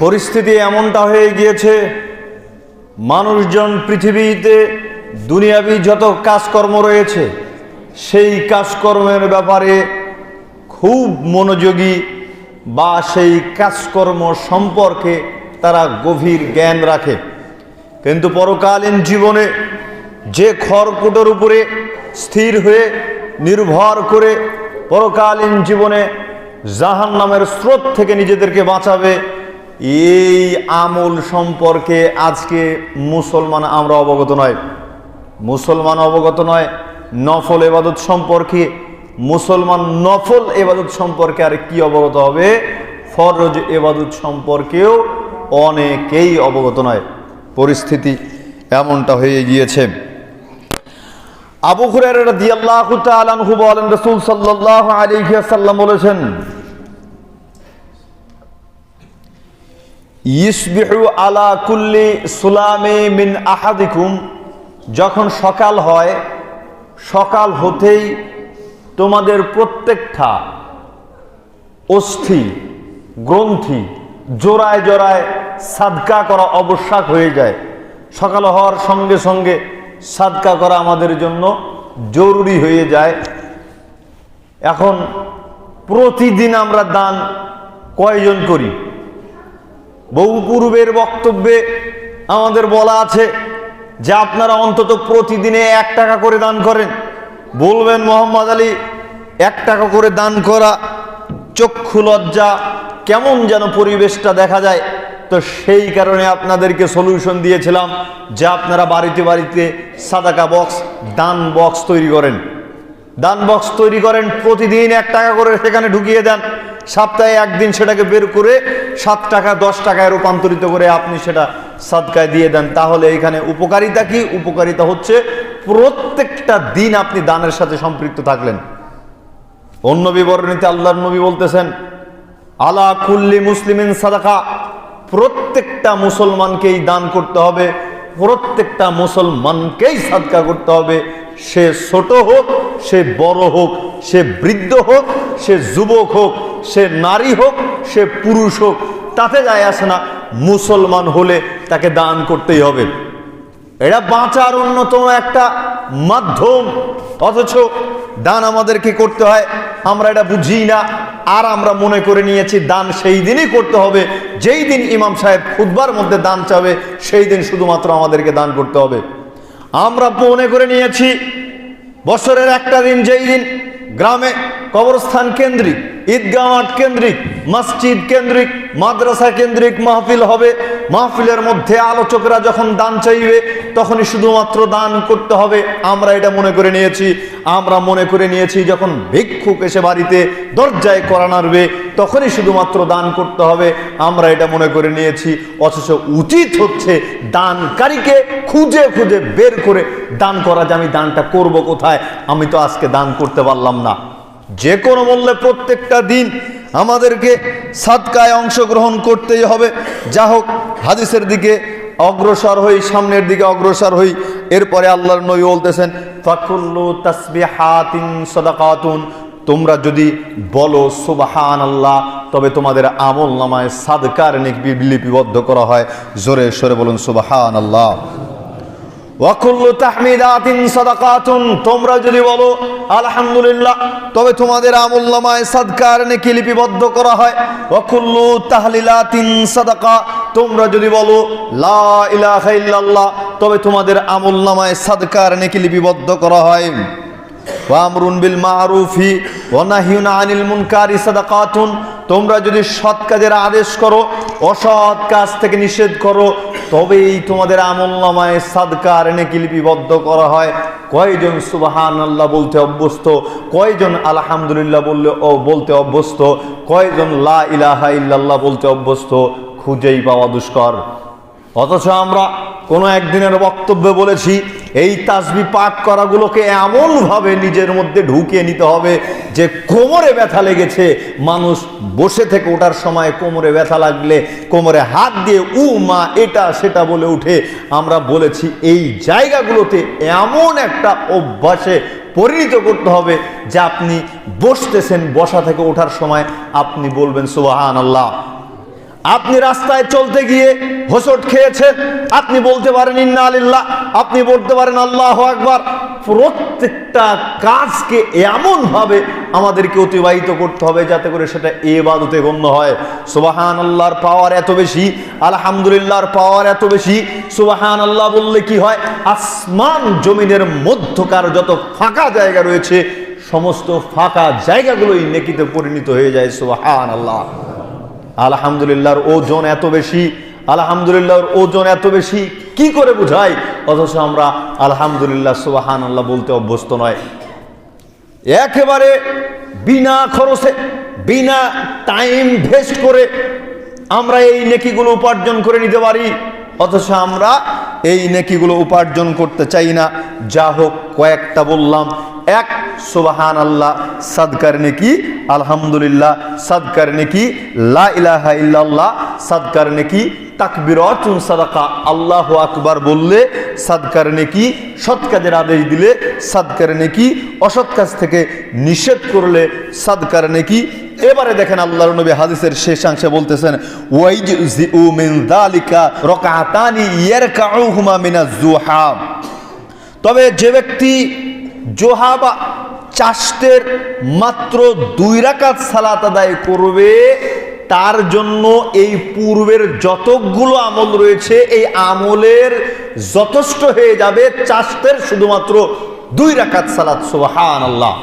পরিস্থিতি এমনটা হয়ে গিয়েছে, মানুষজন পৃথিবীতে দুনিয়াবি যত কাজকর্ম রয়েছে, সেই কাজকর্মের ব্যাপারে খুব মনোযোগী বা সেই কাজকর্ম সম্পর্কে তারা গভীর জ্ঞান রাখে। কিন্তু পরকালীন জীবনে যে খড়কুটোর উপরে স্থির হয়ে, নির্ভর করে পরকালীন জীবনে জাহান নামের স্রোত থেকে নিজেদেরকে বাঁচাবে এই আমল সম্পর্কে আজকে মুসলমান আমরা অবগত নয়। মুসলমান অবগত নয়, নফল এবাদত সম্পর্কে, মুসলমান নফল এবাদত সম্পর্কে আর কি অবগত হবে? ফরজ এবাদত সম্পর্কেও অনেকেই অবগত নয়। পরিস্থিতি এমনটা হয়ে গিয়েছে। আবু হুরায়রা রাদিয়াল্লাহু তাআলা আনহু বলেন, রাসূল সাল্লাল্লাহু আলাইহি ওয়াসাল্লাম বলেছেন ইসবিহু আলা কুল্লি সুলামি মিন আহাদিকুম, যখন সকাল হয়, সকাল হতেই তোমাদের প্রত্যেকটা অস্থি, গ্রন্থি জোড়ায় জোড়ায় সাদকা করা আবশ্যক হয়ে যায়। সকাল হওয়ার সঙ্গে সঙ্গে সাদকা করা আমাদের জন্য জরুরি হয়ে যায়। এখন প্রতিদিন আমরা দান কয়জন করি? বহু পূর্বের বক্তব্যে আমাদের বলা আছে যে আপনারা অন্তত প্রতিদিনে এক টাকা করে দান করেন। বলবেন মোহাম্মদ আলী, এক টাকা করে দান করা চক্ষু লজ্জা, কেমন যেন পরিবেশটা দেখা যায়। তো সেই কারণে আপনাদেরকে সলিউশন দিয়েছিলাম যে আপনারা বাড়িতে বাড়িতে সাদাকা বক্স দান বক্স তৈরি করেন। দান বক্স তৈরি করেন, প্রতিদিন এক টাকা করে সেখানে ঢুকিয়ে দেন। সপ্তাহে একদিন সেটাকে বের করে সাত টাকা, দশ টাকায় রূপান্তরিত করে আপনি সেটা সাদকায় দিয়ে দেন। তাহলে এখানে উপকারিতা কি? উপকারিতা হচ্ছে প্রত্যেকটা দিন আপনি দানের সাথে সম্পৃক্ত থাকলেন। অন্য বিবরণীতে আল্লাহর নবী বলতেছেন, আলা কুল্লি মুসলিমিন সাদাকা। প্রত্যেকটা মুসলমানকেই দান করতে হবে, প্রত্যেকটা মুসলমানকেই সাদকা করতে হবে। সে ছোট হোক, সে বড় হোক, সে বৃদ্ধ হোক, সে যুবক হোক সে নারী হোক, সে পুরুষ হোক, তাতে যায় আসে না। মুসলমান হলে তাকে দান করতেই হবে। এটা বাঁচার অন্যতম একটা মাধ্যম। অথচ দান আমাদেরকে করতে হয়। আমরা এটা বুঝি না। আর আমরা মনে করে নিয়েছি, দান সেই দিনই করতে হবে। যেই দিন ইমাম সাহেব খুদবার মধ্যে দান চাবে, সেই দিন শুধুমাত্র আমাদেরকে দান করতে হবে। আমরা মনে করে নিয়েছি, বছরের একটা দিন যেই দিন গ্রামে কবরস্থান কেন্দ্রিক। ঈদগাহ মাঠ কেন্দ্রিক, মসজিদ কেন্দ্রিক, মাদ্রাসা কেন্দ্রিক মাহফিল হবে। মাহফিলের মধ্যে আলোচকরা যখন দান চাইবে, তখনই শুধুমাত্র দান করতে হবে। আমরা এটা মনে করে নিয়েছি। আমরা মনে করে নিয়েছি, যখন ভিক্ষুক এসে বাড়িতে দরজায় করা নাড়বে, তখনই শুধুমাত্র দান করতে হবে। আমরা এটা মনে করে নিয়েছি। অথচ উচিত হচ্ছে দানকারীকে খুঁজে খুঁজে বের করে দান করা যে, আমি দানটা করব কোথায়? আমি তো আজকে দান করতে পারলাম না। যে কোনো মূল্যে প্রত্যেকটা দিন আমাদেরকে সাদকায় অংশগ্রহণ করতেই হবে। যা হোক, হাদিসের দিকে অগ্রসর হই, সামনের দিকে অগ্রসর হই। এরপরে আল্লাহর নবী বলতেছেন, ফাকুল্লু তাসবিহাতিন সাদাকাতুন। তোমরা যদি বলো সুবাহান আল্লাহ তবে তোমাদের আমল নামায় সাদকার লিপিবদ্ধ করা হয়। জোরে সরে বলুন সুবাহান আল্লাহ ওয়াকুল্লু তাহমিদাতিন সাদাকাতুন। তোমরা যদি বলো, আলহামদুলিল্লাহ, তবে তোমাদের আমল নামায় সাদকার নেকি লিপিবদ্ধ করা হয়। ওয়াকুল্লু তাহলিলাতিন সাদাকা। তোমরা যদি বলো, লা ইলাহা ইল্লাল্লাহ, তবে তোমাদের আমল নামায় সাদকার নেকি লিপিবদ্ধ করা হয়। ওয়ামরুন বিল মারুফি ওয়ানাহিউন আনিল মুনকারি সাদাকাতুন। তোমরা যদি সৎ কাজের আদেশ করো, অসৎ কাজ থেকে নিষেধ করো তবেই তোমাদের আমল নামায় সাদকার এনেকি লিপিবদ্ধ করা হয়। কয়জন সুবাহান আল্লাহ বলতে অভ্যস্ত? কয়জন আলহামদুলিল্লাহ বললে ও বলতে অভ্যস্ত? কয়জন লা ইলাহা ইল্লাল্লাহ বলতে অভ্যস্ত? খুঁজেই পাওয়া দুষ্কর। অথচ আমরা কোনো একদিনের বক্তব্যে বলেছি, এই তাসবি পাঠ করাগুলোকে এমনভাবে নিজের মধ্যে ঢুকিয়ে নিতে হবে যে কোমরে ব্যথা লেগেছে, মানুষ বসে থেকে ওঠার সময় কোমরে ব্যথা লাগলে কোমরে হাত দিয়ে উ, মা, এটা, সেটা বলে উঠে। আমরা বলেছি, এই জায়গাগুলোতে এমন একটা অভ্যাসে পরিণত করতে হবে যে আপনি বসতেছেন, বসা থেকে ওঠার সময় আপনি বলবেন সুবাহান আল্লাহ আপনি রাস্তায় চলতে গিয়ে হোসট খেয়েছেন আপনি বলতে পারেন, ইন্না আলিল্লাহ আপনি বলতে পারেন, আল্লাহ আকবার প্রত্যেকটা কাজকে এমন ভাবে আমাদেরকে অতিবাহিত করতে হবে যাতে করে সেটা এবাদতে গণ্য হয়। সুবাহান আল্লাহর পাওয়ার এত বেশি, আলহামদুলিল্লাহর পাওয়ার এত বেশি সুবাহান আল্লাহ বললে কি হয়? আসমান জমিনের মধ্যকার যত ফাঁকা জায়গা রয়েছে, সমস্ত ফাঁকা জায়গাগুলোই নেকিতে পরিণত হয়ে যায় সুবাহান আল্লাহ আলহামদুলিল্লাহর ওজন এত বেশি, আলহামদুলিল্লাহর ওজন এত বেশি, কি করে বুঝাই? অথচ আমরা আলহামদুলিল্লাহ সুবাহান আল্লাহ বলতে অভ্যস্ত নয়। একেবারে বিনা খরচে, বিনা টাইম ভেস্ট করে আমরা এই নেকিগুলো উপার্জন করে নিতে পারি। অথচ আমরা এই নেকিগুলো উপার্জন করতে চাই না। যা হোক, কয়েকটা বললাম। এক সুবাহান আল্লাহ সাদকার নেকি, আলহামদুলিল্লাহ, সাদকার নেকি, লা ইলাহা ইল্লাল্লাহ, সাদকার নেকি, তাকবিরতুন সাদাকা, আল্লাহ আকবার বললে সাদকার নেকি, সৎ কাজের আদেশ দিলে সাদকার নেকি, অসৎ কাজ থেকে নিষেধ করলে সাদকার নেকি এবারে দেখেন আল্লাহর নবী হাদিসের শেষাংশে বলতেছেন ওয়াইজু মিন যালিকা রাকাতানি ইয়ারকাউহুমা মিনাজ জুহাম তবে যে ব্যক্তি জোহা বা চাষতের মাত্র দুই রাকাত সালাত আদায় করবে, তার জন্য এই পূর্বের যতগুলো আমল রয়েছে, এই আমলের যথেষ্ট হয়ে যাবে চাষতের শুধুমাত্র দুই রাকাত সালাত। সুবাহান আল্লাহ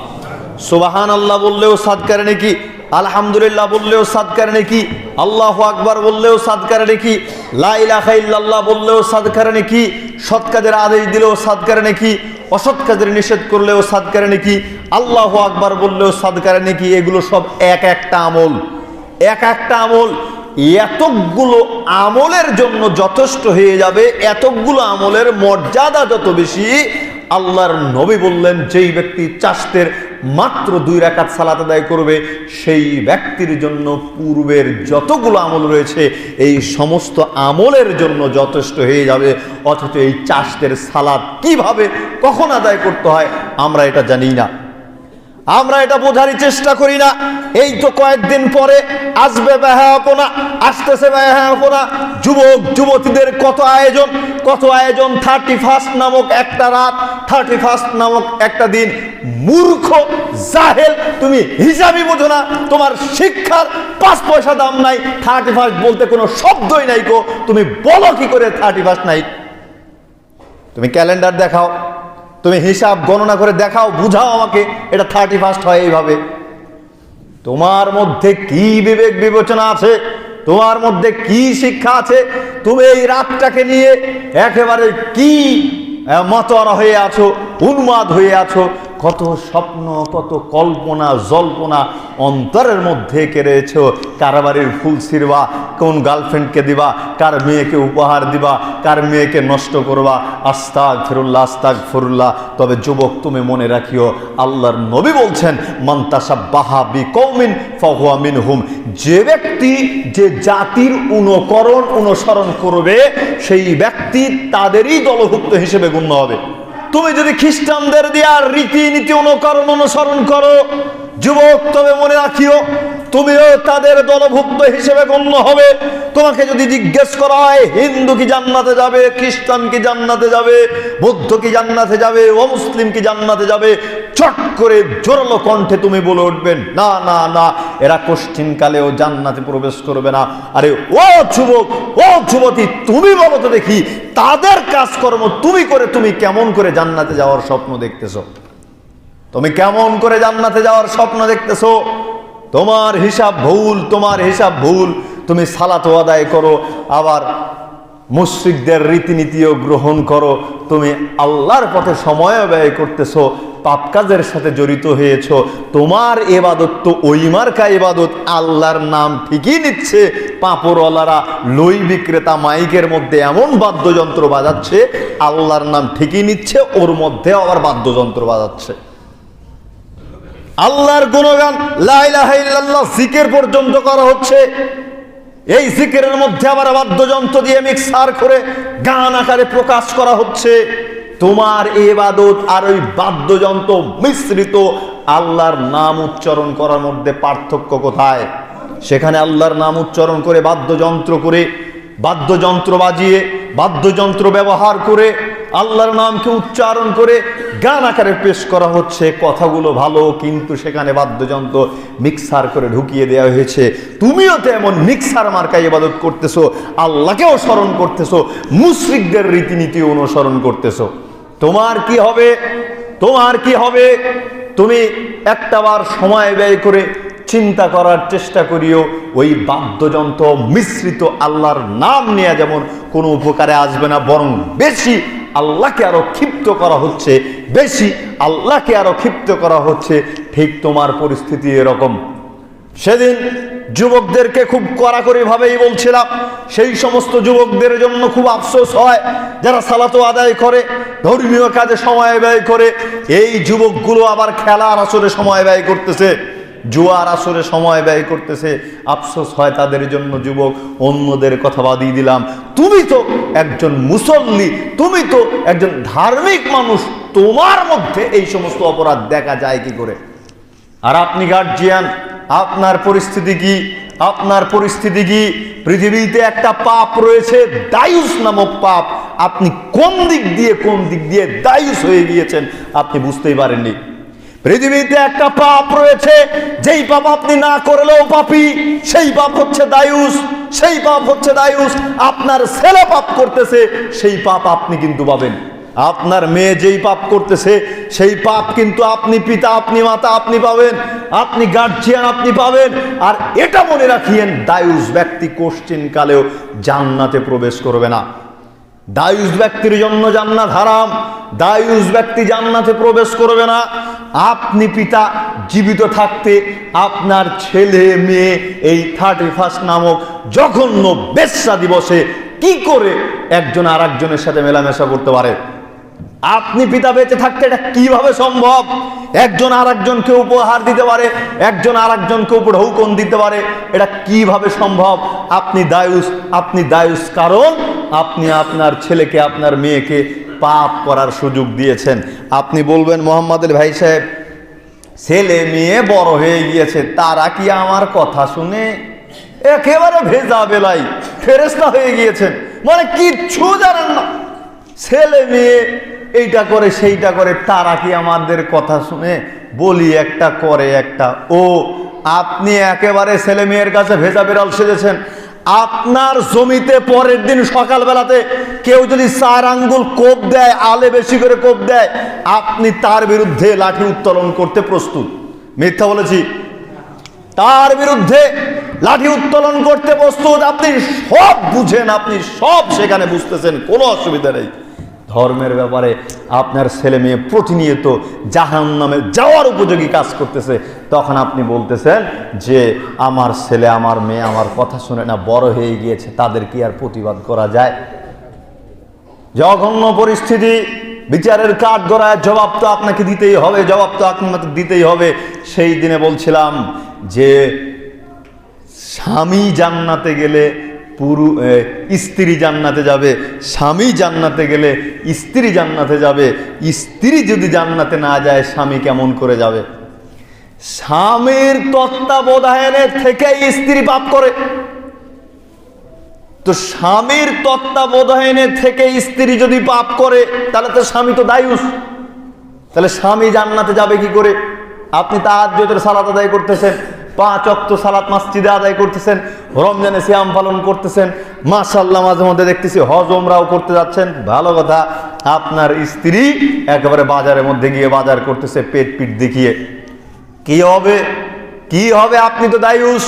সুবাহান আল্লাহ বললেও সাদকার নাকি? আলহামদুলিল্লাহ বললেও সাদকার নাকি, আল্লাহ আকবার বললেও সাদকার নাকি লাইলাহা ইল্লাল্লাহ বললেও সাদকার নাকি, সৎ কাজের আদেশ দিলেও সাদকার নাকি, অসৎ কাজের নিষেধ করলেও সাদকার নাকি, আল্লাহ আকবার বললেও সাদকার নাকি, এগুলো সব এক একটা আমল। এক একটা আমল, এতগুলো আমলের জন্য যথেষ্ট হয়ে যাবে, এতগুলো আমলের মর্যাদা যত বেশি, আল্লাহর নবী বললেন, যেই ব্যক্তি চাষতের মাত্র দুই রাকাত সালাত আদায় করবে। সেই ব্যক্তির জন্য পূর্বের যতগুলো আমল রয়েছে, এই সমস্ত আমলের জন্য যথেষ্ট হয়ে যাবে। অথচ এই চাষদের সালাদ কীভাবে, কখন আদায় করতে হয়, আমরা এটা জানি না। আমরা এটা বোঝারই চেষ্টা করি না। এই তো কয়েকদিন পরে আসবে ব্যাহাপনা আসতেছে ব্যাহাপনা যুবক, যুবতীদের কত আয়োজন? কত আয়োজন? থার্টি ফার্স্ট নামক একটা রাত থার্টি ফার্স্ট নামক একটা দিন। মূর্খ, জাহেল, তুমি হিসাবই বোঝো না। তোমার শিক্ষার পাঁচ পয়সা দাম নাই। থার্টি ফার্স্ট বলতে কোনো শব্দই নাই গো তুমি বলো কি করে থার্টি ফার্স্ট নাই তুমি ক্যালেন্ডার দেখাও। তুমি হিসাব গণনা করে দেখাও, বুঝাও আমাকে, এটা থার্টি ফার্স্ট হয় এইভাবে। তোমার মধ্যে কি বিবেক বিবেচনা আছে? তোমার মধ্যে কি শিক্ষা আছে? তুমি এই রাতটাকে নিয়ে একেবারে কি মতোয়ারা হয়ে আছো, উন্মাদ হয়ে আছো কত স্বপ্ন, কত কল্পনা, জল্পনা অন্তরের মধ্যে কেড়েছ কার বাড়ির ফুল ছিড়বা, কোন গার্লফ্রেন্ডকে দিবা, কার মেয়েকে উপহার দিবা, কার মেয়েকে নষ্ট করবা। আস্তাক ফিরুল্লাহ আস্তাক ফিরুল্লাহ তবে যুবক, তুমি মনে রাখিও, আল্লাহর নবী বলছেন মন্তাসা বাহাবি কৌমিন ফহুয়া মিনহুম। যে ব্যক্তি, যে জাতির অনুকরণ, অনুসরণ করবে, সেই ব্যক্তি তাদেরই দলভুক্ত হিসেবে গণ্য হবে। তুমি যদি খ্রিস্টানদের দেওয়ার রীতিনীতি অনুকরণ অনুসরণ করো যুবক তবে মনে রাখিও তুমিও তাদের দলভুক্ত হিসেবে গণ্য হবে। তোমাকে যদি জিজ্ঞেস করা হয়, হিন্দু কি জান্নাতে যাবে, খ্রিস্টান কি জান্নাতে যাবে, বৌদ্ধ কি জান্নাতে যাবে, ও মুসলিম কি জান্নাতে যাবে, চট করে জোরালো কণ্ঠে তুমি বলে উঠবেন না না না, এরা কালেও জান্নাতে প্রবেশ করবে না। আরে, ও যুবক, ও যুবতী, তুমি বলো তো দেখি, তাদের কাজকর্ম তুমি করে তুমি কেমন করে জান্নাতে যাওয়ার স্বপ্ন দেখতেছো? তুমি কেমন করে জান্নাতে যাওয়ার স্বপ্ন দেখতেছো? তোমার হিসাব ভুল, তোমার হিসাব ভুল, তুমি সালাত আদায় করো, আবার মুশ্রিকদের রীতিনীতিও গ্রহণ করো, তুমি আল্লাহর পথে সময় ব্যয় করতেছো, পাপ কাজের সাথে জড়িত হয়েছো, তোমার এবাদত তো ওই মার্কা এবাদত, আল্লাহর নাম ঠিকই নিচ্ছে, পাঁপড়ওয়ালারা, লই বিক্রেতা মাইকের মধ্যে এমন বাদ্যযন্ত্র বাজাচ্ছে, আল্লাহর নাম ঠিকই নিচ্ছে, ওর মধ্যে আবার বাদ্যযন্ত্র বাজাচ্ছে। আল্লাহর গুণগান লাইলাহ জিকের পর্যন্ত করা হচ্ছে। এই জিকেরের মধ্যে আবার বাদ্যযন্ত্র দিয়ে মিক্সার করে গান আকারে প্রকাশ করা হচ্ছে। তোমার এবাদত আর ওই বাদ্যযন্ত্র মিশ্রিত আল্লাহর নাম উচ্চারণ করার মধ্যে পার্থক্য কোথায়? সেখানে আল্লাহর নাম উচ্চারণ করে বাদ্যযন্ত্র করে, বাদ্যযন্ত্র বাজিয়ে, বাদ্যযন্ত্র ব্যবহার করে, আল্লাহর নামকে উচ্চারণ করে গান আকারে পেশ করা হচ্ছে, কথাগুলো ভালো, কিন্তু সেখানে বাদ্যযন্ত্র মিক্সার করে ঢুকিয়ে দেওয়া হয়েছে। তুমিও তো এমন মিক্সার মার্কায় ইবাদত করতেছো, আল্লাহকেও স্মরণ করতেছো, মুশরিকদের রীতিনীতি অনুসরণ করতেছো। তোমার কি হবে? তোমার কি হবে? তুমি একটাবার সময় ব্যয় করে চিন্তা করার চেষ্টা করিও, ওই বাদ্যযন্ত্র মিশ্রিত আল্লাহর নাম নিয়ে যেমন কোনো উপকারে আসবে না, বরং বেশি আল্লাহকে আরও ক্ষিপ্ত করা হচ্ছে। বেশি আল্লাহকে আরও ক্ষিপ্ত করা হচ্ছে, ঠিক তোমার পরিস্থিতি এরকম। সেদিন যুবকদেরকে খুব কড়াকড়ি ভাবেই বলছিলাম, সেই সমস্ত যুবকদের জন্য খুব আফসোস হয়, যারা সালাতো আদায় করে, ধর্মীয় কাজে সময় ব্যয় করে, এই যুবকগুলো আবার খেলার আসরে সময় ব্যয় করতেছে। জুয়ার আসরে সময় ব্যয় করতেছে। আফসোস হয় তাদের জন্য, যুবক, অন্যদের কথা বাদিয়ে দিলাম। তুমি তো একজন মুসল্লি, তুমি তো একজন ধার্মিক মানুষ, তোমার মধ্যে এই সমস্ত অপরাধ দেখা যায় কি করে? আর আপনি গার্জিয়ান আপনার পরিস্থিতি কি? আপনার পরিস্থিতি কি? পৃথিবীতে একটা পাপ রয়েছে, দায়ুস নামক পাপ। আপনি কোন দিক দিয়ে, কোন দিক দিয়ে দায়ুস হয়ে গিয়েছেন, আপনি বুঝতেই পারেননি। পৃথিবীতে একটা পাপ রয়েছে, যেই পাপ আপনি না করলেও পাপি, সেই পাপ হচ্ছে দায়ুস, সেই পাপ হচ্ছে দায়ুস, আপনার ছেলে পাপ করতেছে, সেই পাপ আপনি কিন্তু পাবেন। আপনার মেয়ে যেই পাপ করতেছে, সেই পাপ কিন্তু আপনি পিতা, আপনি মাতা, আপনি পাবেন, আপনি গার্জিয়ান আপনি পাবেন, আর এটা মনে রাখিয়েন, দায়ুস ব্যক্তি কোশ্চিন কালেও জান্নাতে প্রবেশ করবে না। দায়ুস ব্যক্তির জন্য জান্নাত হারাম, দায়ুস ব্যক্তি জান্নাতে প্রবেশ করবে না। আপনি পিতা জীবিত থাকতে আপনার ছেলে, মেয়ে এই থার্টি ফার্স্ট নামক জঘন্য বেশ্যা দিবসে কি করে একজন আর একজনের সাথে মেলামেশা করতে পারে? আপনি পিতা বেঁচে থাকতে এটা কীভাবে সম্ভব? একজন আর একজনকে উপহার দিতে পারে, একজন আর একজনকে উপর হুকুম দিতে পারে, এটা কীভাবে সম্ভব? আপনি দায়ুস আপনি দায়ুস কারণ আপনি আপনার ছেলেকে, আপনার মেয়েকে পাপ করার সুযোগ দিয়েছেন। আপনি বলবেন মোহাম্মদের ভাই সাহেব, ছেলে মেয়ে বড় হয়ে গিয়েছে, তারা কি আমার কথা শুনে একেবারে ভেজা বেলাই ফেরেস্তা হয়ে গিয়েছেন? মানে কিচ্ছু জানেন না। ছেলে মেয়ে এইটা করে, সেইটা করে, তারা কি আমাদের কথা শুনে বলি একটা, করে একটা? ও, আপনি একেবারে ছেলে মেয়ের কাছে ভেজা বেড়াল সেজেছেন। আপনার জমিতে পরের দিন সকালবেলাতে কেউ যদি চার আঙ্গুল কোপ দেয়, আলে বেশি করে কোপ দেয়, আপনি তার বিরুদ্ধে লাঠি উত্তোলন করতে প্রস্তুত। মিথ্যা বলেছি। তার বিরুদ্ধে লাঠি উত্তোলন করতে প্রস্তুত। আপনি সব বুঝেন, আপনি সব সেখানে বুঝতেছেন, কোনো অসুবিধা নেই। ধর্মের ব্যাপারে আপনার ছেলে মেয়ে প্রতিনিয়ত জাহান নামে যাওয়ার উপযোগী কাজ করতেছে, তখন আপনি বলতেছেন যে, আমার ছেলে, আমার মেয়ে আমার কথা শুনে না, বড় হয়ে গিয়েছে, তাদের কি আর প্রতিবাদ করা যায়? জঘন্য পরিস্থিতি, বিচারের কাঠ গড়ায় জবাব তো আপনাকে দিতেই হবে, জবাব তো আপনাকে দিতেই হবে। সেই দিনে বলছিলাম যে, স্বামী জান্নাতে গেলে পুরু স্ত্রী জান্নাতে যাবে, স্বামী জান্নাতে গেলে স্ত্রী জান্নাতে যাবে, স্ত্রী যদি জান্নাতে না যায়, স্বামী কেমন করে যাবে? স্বামীর তত্ত্বাবধানের থেকেই স্ত্রী পাপ করে। তো স্বামীর তত্ত্বাবধানে থেকে স্ত্রী যদি পাপ করে, তাহলে তো স্বামী তো দায়ুস। তাহলে স্বামী জান্নাতে যাবে কি করে? আপনি তাহাজ্জুদের সালাত আদায় করতেছেন। পাঁচ অক্ত সালাত মসজিদে আদায় করতেছেন, রমজানে শ্যাম পালন করতেছেন। মাশাল্লাহ মাঝে মধ্যে দেখতেছি হজ ওমরাও করতে যাচ্ছেন। ভালো কথা, আপনার স্ত্রী একেবারে বাজারের মধ্যে গিয়ে বাজার করতেছে, পেট পিট দেখিয়ে। কি হবে? কি হবে? আপনি তো দায়ুস।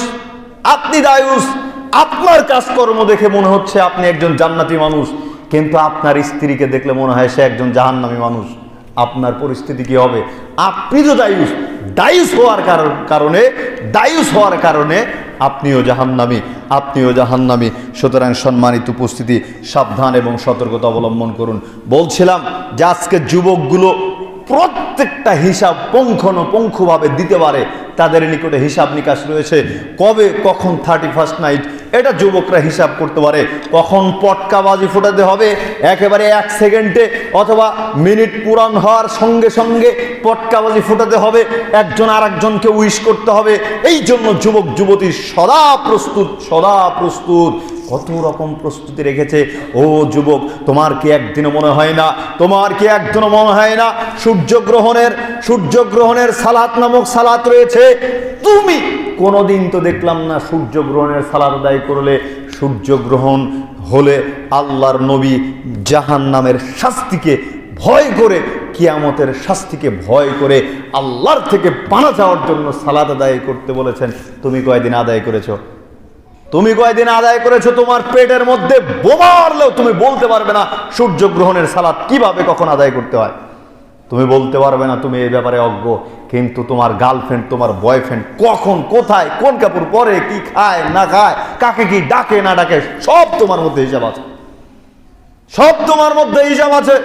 আপনি দায়ুস। আপনার কাজকর্ম দেখে মনে হচ্ছে আপনি একজন জান্নাতি মানুষ। কিন্তু আপনার স্ত্রীকে দেখলে মনে হয় সে একজন জাহান্নামী মানুষ। আপনার পরিস্থিতি কি হবে? আপনি তো দায়ুস। দায়ুস হওয়ার কারণ- দায়ুস হওয়ার কারণে আপনিও জাহান্নামী আপনিও জাহান্নামী। সুতরাং সম্মানিত উপস্থিতি, সাবধান এবং সতর্কতা অবলম্বন করুন। বলছিলাম যে আজকে যুবকগুলো প্রত্যেকটা হিসাব পুঙ্খানুপুঙ্খভাবে দিতে পারে। তাদের নিকটে হিসাব নিকাশ রয়েছে। কবে, কখন থার্টি ফার্স্ট নাইট এটা যুবকরা হিসাব করতে পারে। কখন পটকাবাজি ফোটাতে হবে, একেবারে এক সেকেন্ডে অথবা মিনিট পূরণ হওয়ার সঙ্গে সঙ্গে পটকাবাজি ফোটাতে হবে, একজন আর একজনকে উইশ করতে হবে। এই জন্য যুবক যুবতী সদা প্রস্তুত সদা প্রস্তুত। কত রকম প্রস্তুতি রেখেছে। ও যুবক, তোমার কি একদিনও মনে হয় না? তোমার কি একদিনও মনে হয় না? সূর্যগ্রহণের সূর্যগ্রহণের সালাত নামক সালাত রয়েছে। তুমি কোনোদিন তো দেখলাম না সূর্যগ্রহণের সালাত আদায় করলে। সূর্যগ্রহণ হলে আল্লাহর নবী জাহান নামের শাস্তিকে ভয় করে, কিয়ামতের শাস্তিকে ভয় করে আল্লাহর থেকে পানা যাওয়ার জন্য সালাদ আদায় করতে বলেছেন। তুমি কয়দিন আদায় করেছ? তুমি কয়দিন আদায় করেছ? তোমার পেটের মধ্যে বোমা মারলেও তুমি বলতে পারবে না সূর্যগ্রহণের সালাদ কীভাবে কখন আদায় করতে হয়। তুমি বলতে পারবে না তুমি এই ব্যাপারে অজ্ঞ, কিন্তু তোমার গার্লফ্রেন্ড, তোমার বয়ফ্রেন্ড কখন, কোথায়, কোন কাপড় পরে, কি খায়, না খায়, কাকে কি ডাকে, না ডাকে, সব তোমার মধ্যে হিসাব আছে। সব তোমার মধ্যে হিসাব আছে।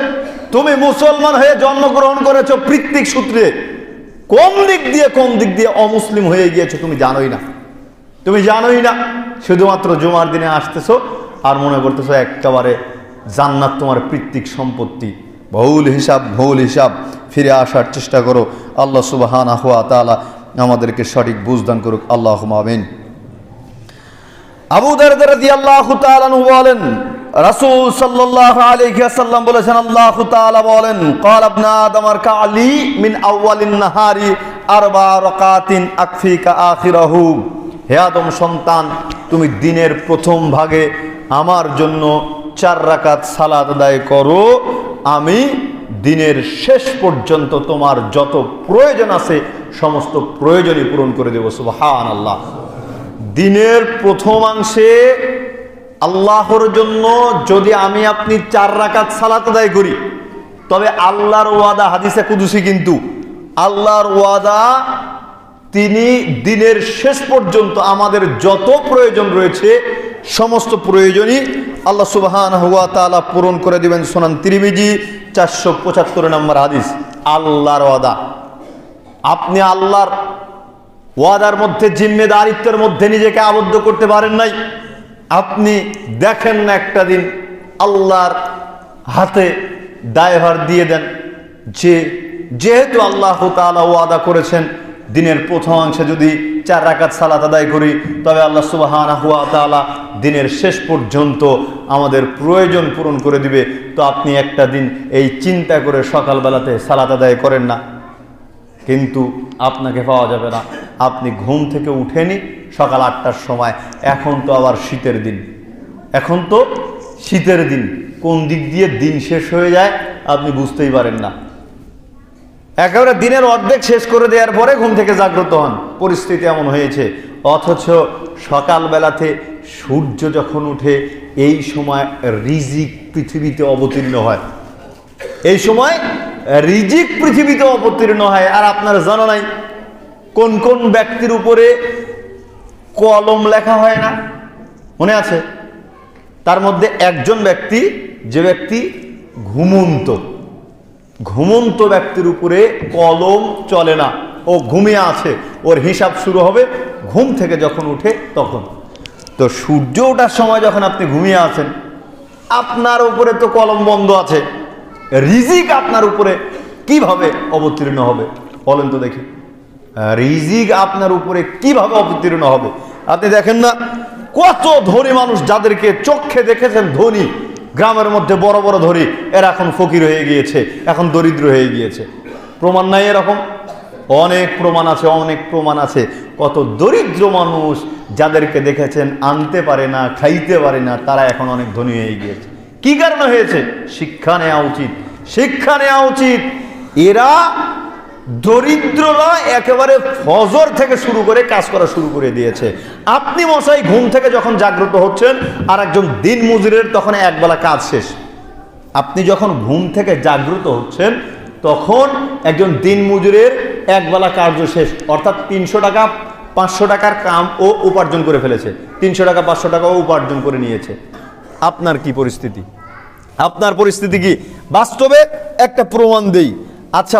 তুমি মুসলমান হয়ে জন্মগ্রহণ করেছ পৃত্তিক সূত্রে। কোন দিক দিয়ে, কোন দিক দিয়ে অমুসলিম হয়ে গিয়েছো তুমি জানোই না। তুমি জানোই না। শুধুমাত্র জুমার দিনে আসতেছো আর মনে করতেছ একেবারে জান্নাত তোমার পৃত্তিক সম্পত্তি। ভৌল হিসাব ভৌল হিসাব, ফিরে আসার চেষ্টা করো। আল্লাহ সুবাহান আহুয়া তালা আমাদেরকে সঠিক বুঝদান করুক। আল্লাহ মামিন আবু দারদি আল্লাহ বলেন বলেছেন, আল্লাহ তাআলা বলেন ক্বাল আপনা আদমার মিন আউয়ালিন নাহারি আরবা আকফিকা আখিরাহু। হে আদম সন্তান, তুমি দিনের প্রথম ভাগে আমার জন্য চার রাকাত সালাদ আদায় করো। আমি দিনের শেষ পর্যন্ত তোমার যত প্রয়োজন আছে, সমস্ত প্রয়োজনই পূরণ করে দেব। সুবহানাল্লাহ। দিনের প্রথমাংশে আল্লাহর জন্য যদি আমি আপনি চার রাকাত সালাত আদায় করি, তবে আল্লাহর ওয়াদা, হাদিসে কুদুসি কিন্তু, আল্লাহর ওয়াদা তিনি দিনের শেষ পর্যন্ত আমাদের যত প্রয়োজন রয়েছে, সমস্ত প্রয়োজনই আল্লাহ সুবহান হুয়া তাআলা পূরণ করে দিবেন সোনান তিরিমিজি, চারশো পঁচাত্তর নম্বর হাদিস। আল্লাহর ওয়াদা। আপনি আল্লাহর ওয়াদার মধ্যে, জিম্মেদারিত্বের মধ্যে নিজেকে আবদ্ধ করতে পারেন নাই। আপনি দেখেন না একটা দিন আল্লাহর হাতে দায়ভার দিয়ে দেন যে, যেহেতু আল্লাহ তাআলা ওয়াদা করেছেন দিনের প্রথমাংশে যদি চার রাকাত সালাত আদায় করি, তবে আল্লাহ তাআলা দিনের শেষ পর্যন্ত আমাদের প্রয়োজন পূরণ করে দিবে। তো আপনি একটা দিন এই চিন্তা করে সকালবেলাতে সালাত আদায় করেন না। কিন্তু আপনাকে পাওয়া যাবে না। আপনি ঘুম থেকে উঠেনি সকাল আটটার সময়। এখন তো আবার শীতের দিন। এখন তো শীতের দিন। কোন দিক দিয়ে দিন শেষ হয়ে যায় আপনি বুঝতেই পারেন না। একেবারে দিনের অর্ধেক শেষ করে দেওয়ার পরে ঘুম থেকে জাগ্রত হন। পরিস্থিতি এমন হয়েছে। অথচ সকালবেলাতে সূর্য যখন উঠে, এই সময় রিজিক পৃথিবীতে অবতীর্ণ হয়। এই সময় রিজিক পৃথিবীতে অবতীর্ণ হয়। আর আপনার জানা নাই, কোন কোন ব্যক্তির উপরে কলম লেখা হয় না? মনে আছে? তার মধ্যে একজন ব্যক্তি, যে ব্যক্তি ঘুমন্ত। ঘুমন্ত ব্যক্তির উপরে কলম চলে না। ও ঘুমিয়ে আছে। ওর হিসাব শুরু হবে ঘুম থেকে যখন উঠে তখন। তো সূর্য ওঠার সময় যখন আপনি ঘুমিয়ে আছেন, আপনার উপরে তো কলম বন্ধ আছে। রিজিক আপনার উপরে কীভাবে অবতীর্ণ হবে? বলেন তো দেখি। রিজিক আপনার উপরে কীভাবে অবতীর্ণ হবে? আপনি দেখেন না, কত ধনী মানুষ যাদেরকে চোখে দেখেছেন ধনী গ্রামের মধ্যে বড় বড় ধরি এরা এখন ফকির হয়ে গিয়েছে, এখন দরিদ্র হয়ে গিয়েছে। প্রমাণ নাই এরকম? অনেক প্রমাণ আছে, অনেক প্রমাণ আছে। কত দরিদ্র মানুষ যাদেরকে দেখেছেন, আনতে পারে না, খাইতে পারে না, তারা এখন অনেক ধনী হয়ে গিয়েছে। কি কারণে হয়েছে? শিক্ষা নেওয়া উচিত। শিক্ষা নেওয়া উচিত। এরা দরিদ্ররা একেবারে ফজর থেকে শুরু করে কাজ করা শুরু করে দিয়েছে। আপনি মশাই ঘুম থেকে যখন জাগ্রত হচ্ছেন আর একজন দিন মজুরের, তখন একবেলা কাজ শেষ। আপনি যখন ঘুম থেকে জাগ্রত হচ্ছেন, তখন একজন দিন মজুরের একবেলা কার্য শেষ। অর্থাৎ তিনশো টাকা, পাঁচশো টাকার কাম ও উপার্জন করে ফেলেছে। তিনশো টাকা, পাঁচশো টাকা ও উপার্জন করে নিয়েছে। আপনার কি পরিস্থিতি? আপনার পরিস্থিতি কি? বাস্তবে একটা প্রমাণ দেই। আচ্ছা